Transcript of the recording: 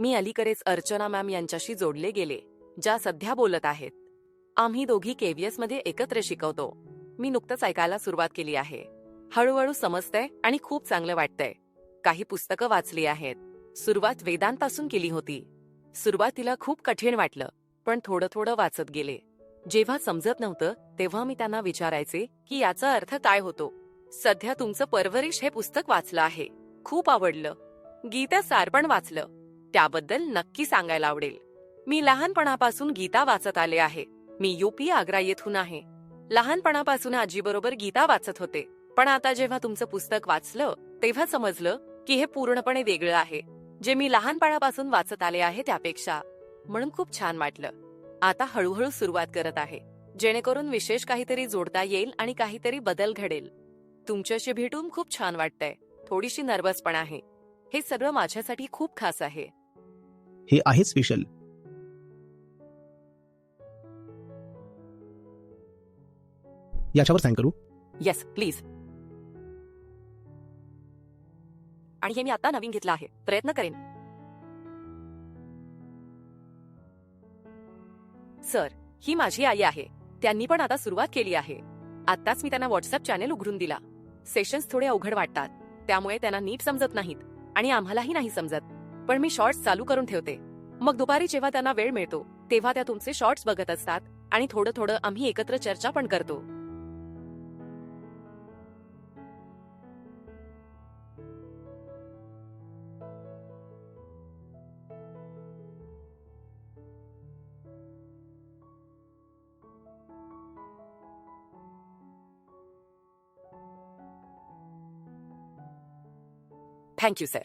मी अलीकडेच अर्चना मॅम यांच्याशी जोडले गेले ज्या सध्या बोलत आहेत. आम्ही दोघी केव्हीएसमध्ये एकत्र शिकवतो. मी नुकतंच ऐकायला सुरुवात केली आहे. हळूहळू समजतंय आणि खूप चांगलं वाटतंय. काही पुस्तकं वाचली आहेत. सुरुवात वेदांपासून केली होती. सुरुवातीला खूप कठीण वाटलं पण थोडं थोडं वाचत गेले. जेव्हा समजत नव्हतं तेव्हा मी त्यांना विचारायचे की याचा अर्थ काय होतो? सध्या तुमचं परवरिश हे पुस्तक वाचलं आहे. खूप आवडलं. गीता सार पण वाचलं. त्याबद्दल नक्की सांगायला आवडेल. मी लहानपणापासून गीता वाचत आले आहे. मी युपी आग्रा येथून आहे. लहानपणापासून आजीबरोबर गीता वाचत होते. पण आता जेव्हा तुमचं पुस्तक वाचलं तेव्हा समजलं की हे पूर्णपणे वेगळं आहे. जे मी लहानपणापासून वाचत आले आहे त्यापेक्षा. म्हणून खूप छान वाटलं. आता हळूहळू सुरुवात करत आहे. जेणेकरून विशेष काहीतरी जोडता येईल आणि काहीतरी बदल घडेल. तुमच्याशी भेटून खूप छान वाटतंय. थोडीशी नर्वस पण आहे. हे सगळं माझ्यासाठी खूप खास आहे. हे आहे स्पेशल याच्यावर साइन करू? येस प्लीज आणि हे मी आता नवीन घेतलं आहे. प्रयत्न करेन. सर ही माझी आई आहे. त्यांनी पण आता सुरुवात केली आहे. आत्ताच मी त्यांना व्हॉट्सअप चॅनेल उघडून दिला. सेशन्स थोडे अवघड वाटतात. त्यामुळे त्यांना नीट समजत नाहीत. आणि आम्हालाही नाही समजत. पण मी शॉर्ट्स चालू करून ठेवते. मग दुपारी जेव्हा त्यांना वेळ मिळतो तेव्हा त्या तुमचे शॉर्ट्स बघत असतात आणि थोडं थोडं आम्ही एकत्र चर्चा पण करतो. Thank you sir